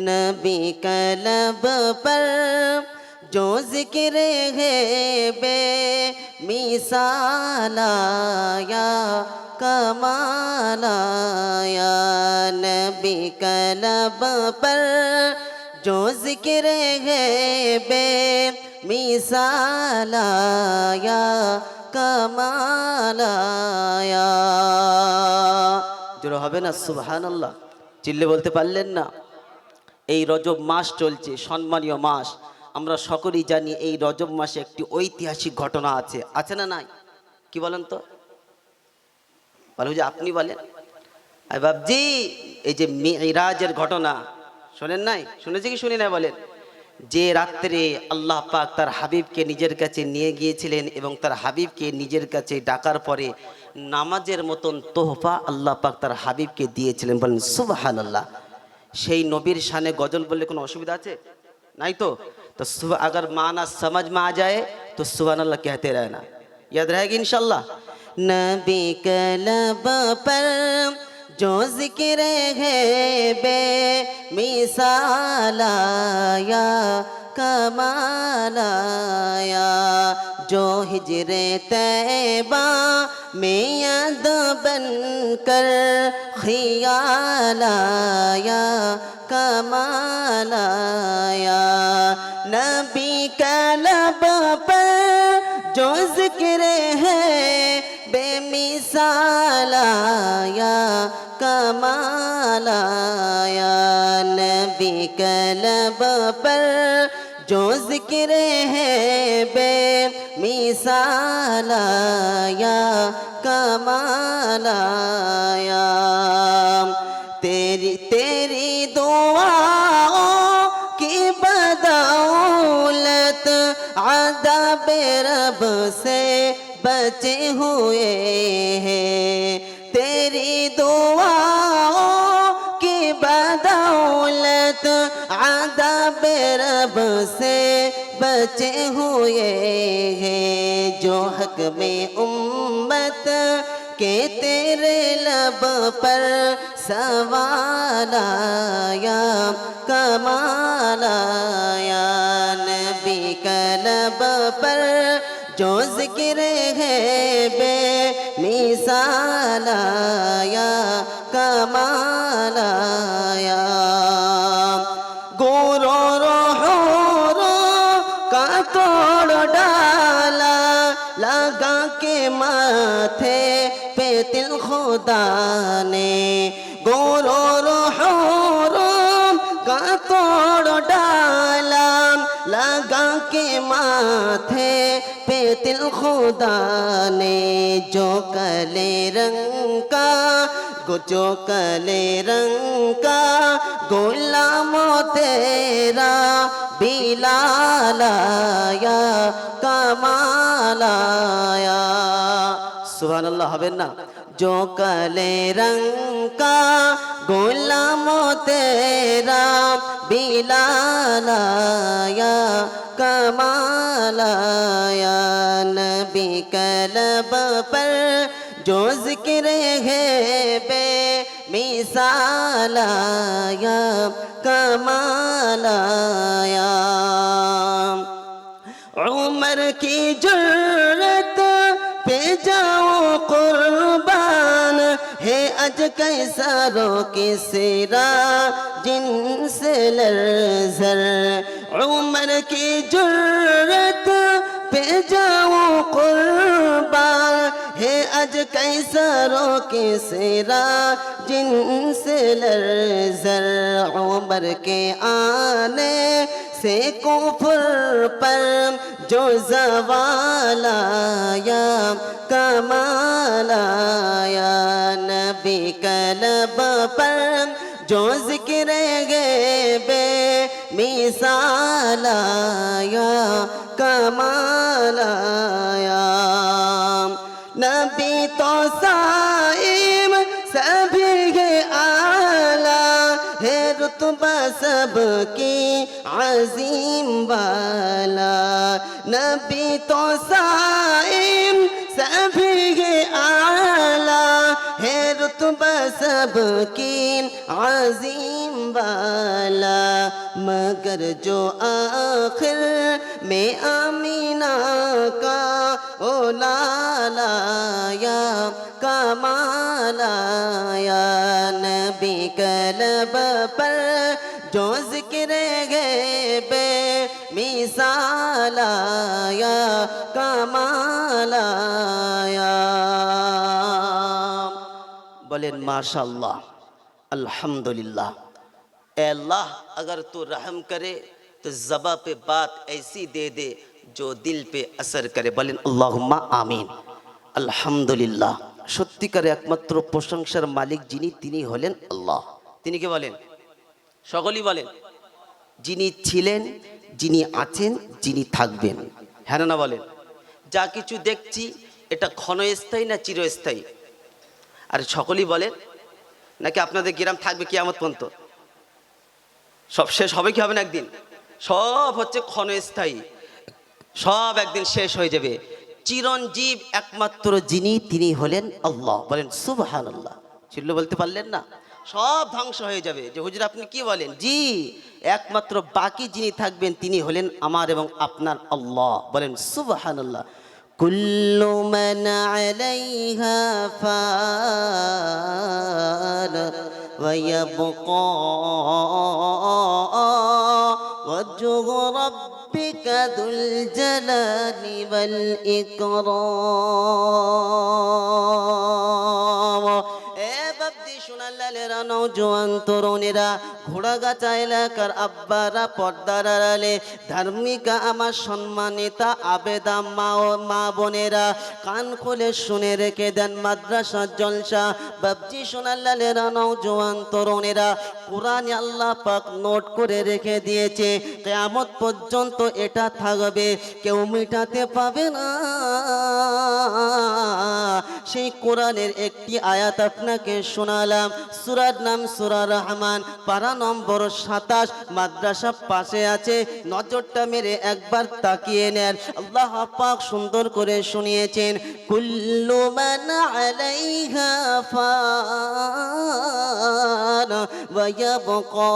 नबी club पर जो जिक्र है बे मिसालाया कमालाया नबी कलब पर जो जिक्र है बे मिसालाया कमालाया জোরে হবে না সুবহান আল্লাহ চিল্লে বলতে পারলেন না এই রজব মাস চলছে, সম্মানীয় মাস। আমরা সকলেই জানি এই রজব মাসে একটি ঐতিহাসিক ঘটনা আছে। আছে না নাই? কি বলেন তো? বলো যে আপনি বলেন। আই বাবজি এই যে মিরাজের ঘটনা, শোনেন নাই? শুনেছি কি শুনি না বলেন? যে রাত্রে আল্লাহ পাক তার হাবিবকে নিজের কাছে নিয়ে গিয়েছিলেন এবং তার হাবিবকে নিজের কাছে ডাকার পরে নামাজের মতন তোহফা আল্লাহ পাক তার হাবিবকে দিয়েছিলেন। বলেন সুবাহান আল্লাহ সেই নবীর শানে গজল বললে কোনো অসুবিধা আছে নাই তো তো सुबह अगर माना समझ में आ जाए तो सुबह अल्लाह कहते रहना याद रहेगी इंशाल्लाह नबी कलब पर जो जिक्र है बे मिसालाया कमालाया جو ہجر طیبہ میں یاد بن کر خیال آیا، کمال آیا۔ نبی کا لبا پر جو ذکر ہے، بے مثال آیا، کمال آیا۔ نبی کا لبا پر جو ذکر ہے، بے मिसालाया कमालाया तेरी तेरी दुआओं की बदौलत अदब रब से बचे हुए हैं तेरी दुआओं की बदौलत अदब रब से بچے ہوئے ہیں جو حق میں امت کے تیرے لب پر سوال آیا، کمال آیا۔ نبی کا لب پر جو ذکر ہے، بے مثال آیا، کمال آیا۔ সাথে পেতিল খোদানে। গোরোর হরম কাতড় ডালাম লাগা কে মাথে পেতিল খোদানে। জো কলে রঙ্কা গোচো কলে রঙ্কা, গোলাম তেরা, বিলালায়া কমালা जो कले रंग का गुलामो तेरा बिलालाया कमालाया सुबह अल्लाह हबेन ना जो कले रंग का गुलामो तेरा बिलालाया कमालाया नबी कलब पर जो जिक्र है बे मिसालाया कमालाया उमर की जरूरत कैसारों की सिरा जिनसे लर्जर उमर की जरूरत पे जाओ कुर्बान है अज कैसरों के सिरा जिनसे लर्जर उमर के आने سے کفر پر جو زوال آیا کمال آیا نبی کلب پر جو ذکر گے بے مثال آیا کمال آیا نبی تو سال रुतबा सबकी अजीम वाला नबी तो साइम सभी के आला है रुतबा सबकी अजीम वाला मगर जो आखिर में आमीना का یا نبی پر جو ذکر گئے بے مثالا، یا کمالا بولین ماشاءاللہ، الحمدللہ۔ اے اللہ، اگر تو رحم کرے، تو زبا پہ بات ایسی دے دے جو دل پہ اثر کرے۔ بولین اللہم آمین۔ الحمدللہ۔ সত্যিকারে একমাত্র প্রশংসার মালিক যিনি, তিনি হলেন আল্লাহ। তিনি কে বলেন? সকলেই বলেন। যিনি ছিলেন, যিনি আছেন, যিনি থাকবেন। হ্যাঁ না বলেন? যা কিছু দেখছি, এটা ক্ষণস্থায়ী না চিরস্থায়ী? আর সকলেই বলেন। নাকি আপনাদের গ্রাম থাকবে কিয়ামত পর্যন্ত? সব শেষ হবে কি হবে না একদিন? সব হচ্ছে ক্ষণস্থায়ী। সব একদিন শেষ হয়ে যাবে। চিরঞ্জীব একমাত্র যিনি তিনি হলেন আল্লাহ বলেন সুবহান আল্লাহ চিল্লু বলতে পারলেন না সব ধ্বংস হয়ে যাবে যে হুজুর আপনি কি বলেন জি একমাত্র বাকি যিনি থাকবেন তিনি হলেন আমার এবং আপনার আল্লাহ বলেন সুবহান আল্লাহ كل من عليها فان ويبقى وجه ذو الجلال والإكرام. সোনালালেরা নৌজোয়ান তরুণীরা ঘোড়াগাছা এলাকার আব্বারা পর্দার আড়ালে। ধার্মিকা আমার সম্মানিতা, আবেদা মা ও মা বোনেরা। কান খুলে শুনে রেখে দেন মাদ্রাসার জলসা। বাবজি সোনালালেরা নৌজোয়ান তরুণীরা, কোরআনে আল্লাহ পাক নোট করে রেখে দিয়েছে, কেয়ামত পর্যন্ত এটা থাকবে, কেউ মেটাতে পাবে না। সেই কোরআনের একটি আয়াত আপনাকে শোনালাম। সুরার নাম সুরা রহমান, পারা নম্বর সাতাশ, মাদ্রাসা পাশে আছে। নজরটা মেরে একবার তাকিয়ে নেন। আল্লাহ পাক সুন্দর করে শুনিয়েছেন, কুল্লু মান আলাইহা ফান ويبقى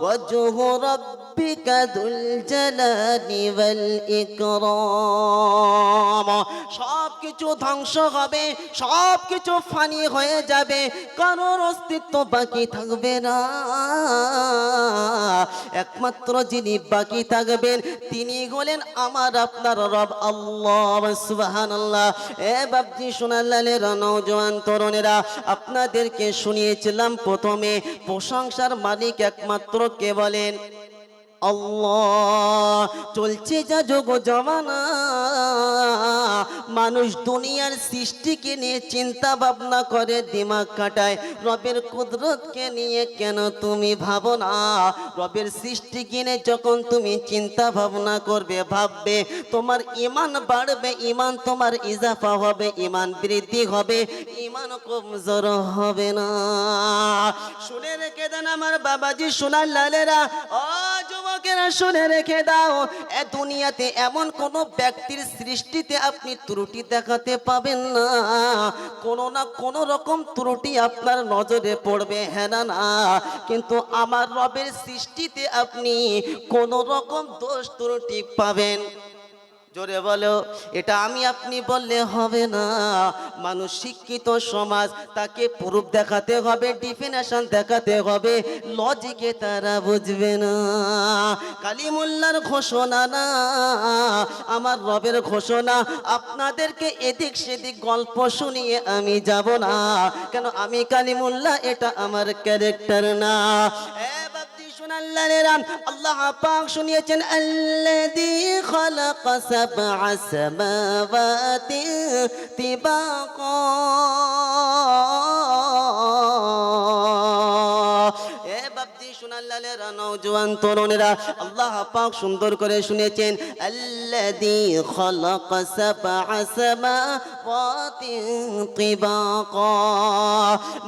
وجه ربك ذو الجلال والإكرام সব কিছু ধ্বংস হবে সব কিছু ফানি হয়ে যাবে কারোর অস্তিত্ব বাকি থাকবে না একমাত্র যিনি বাকি থাকবেন, তিনি হলেন আমার আপনার রব আল্লাহ। এ বাবজি সোনালালের নওজোয়ান তরুণেরা, আপনাদেরকে শুনিয়েছিলাম প্রথমে, প্রশংসার মালিক একমাত্র কে বলেন? আল্লাহ। চলছে যা যোগ জমানা। মানুষ দুনিয়ার সৃষ্টিকে নিয়ে চিন্তা ভাবনা করে, দিমাগ কাটায়, রবের কুদরতকে নিয়ে কেন তুমি ভাবো না? রবের সৃষ্টি কিনে যখন তুমি চিন্তা ভাবনা করবে, ভাববে, তোমার ইমান বাড়বে, ইমান তোমার ইজাফা হবে, ইমান বৃদ্ধি হবে, ইমান কমজোর হবে না। শুনে রেখে দেন আমার বাবাজি, সোনার লালেরা, ও যুবকেরা, শুনে রেখে দাও, এ দুনিয়াতে এমন কোন ব্যক্তির সৃষ্টিতে আপনি ত্রুটি দেখাতে পাবেন না। কোনো না কোনো রকম ত্রুটি আপনার নজরে পড়বে হ্যাঁ না না। কিন্তু আমার রবের সৃষ্টিতে আপনি কোনো রকম দোষ ত্রুটি পাবেন। জোরে বলো, এটা আমি আপনি বললে হবে না। মানুষ শিক্ষিত সমাজ, তাকে প্রুফ দেখাতে হবে, ডিফিনেশন দেখাতে হবে। লজিকে তারা বুঝবে না। কালিমুল্লার ঘোষণা না, আমার রবের ঘোষণা। আপনাদেরকে এদিক সেদিক গল্প শুনিয়ে আমি যাব না। কেন আমি কালিমুল্লাহ, এটা আমার ক্যারেক্টার না। এ বাপ্তি শুনাল্লাহ আল্লাহ পাক শুনিয়েছেন আল্লাযী খালাক সাবআ সামাওয়াতি তিবাকা। বাপ্তি শুনাল্লাহ নওজোয়ান আল্লাহ পাক সুন্দর করে শুনেছেন, আল্লাযী খালাক সাবআ সামাওয়াতি তিবাকা,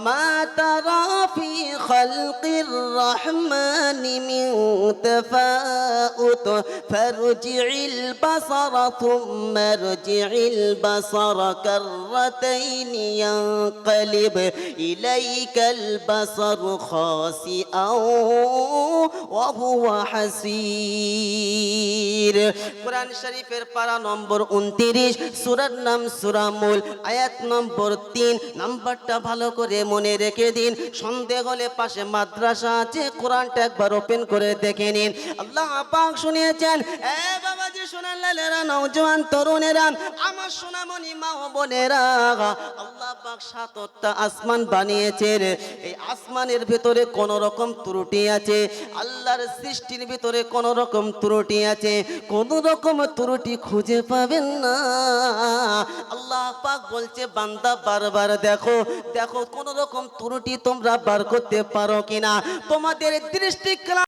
মা তারা ফি খালকির রহমান من تفاؤت فارجع البصر ثم ارجع البصر كرتين ينقلب إليك البصر خاسئا وهو حسير কোরআন শরীফের পারা নম্বর উনত্রিশ সুরার নাম সুরামুল আয়াত নম্বর তিন নাম্বারটা ভালো করে মনে রেখে দিন সন্দেহ হলে পাশে মাদ্রাসা আছে কোরআনটা একবার ওপেন করে দেখে নিন। আল্লাহ পাক শুনিয়েছেন, এ বাবাজি শোনান লালেরা, নওজোয়ান তরুণেরা, আমার সোনামণি মা বোনেরা, আল্লাহ পাক সাতটা আসমান বানিয়েছেন। এই আসমানের ভিতরে কোন রকম ত্রুটি আছে, আল্লাহর সৃষ্টির ভিতরে কোন রকম ত্রুটি আছে কোন রকম ত্রুটি খুঁজে পাবেন না। আল্লাহ পাক বলছে, বান্দা, বারবার দেখো দেখো কোন রকম ত্রুটি তোমরা বার করতে পারো কিনা। তোমাদের দৃষ্টি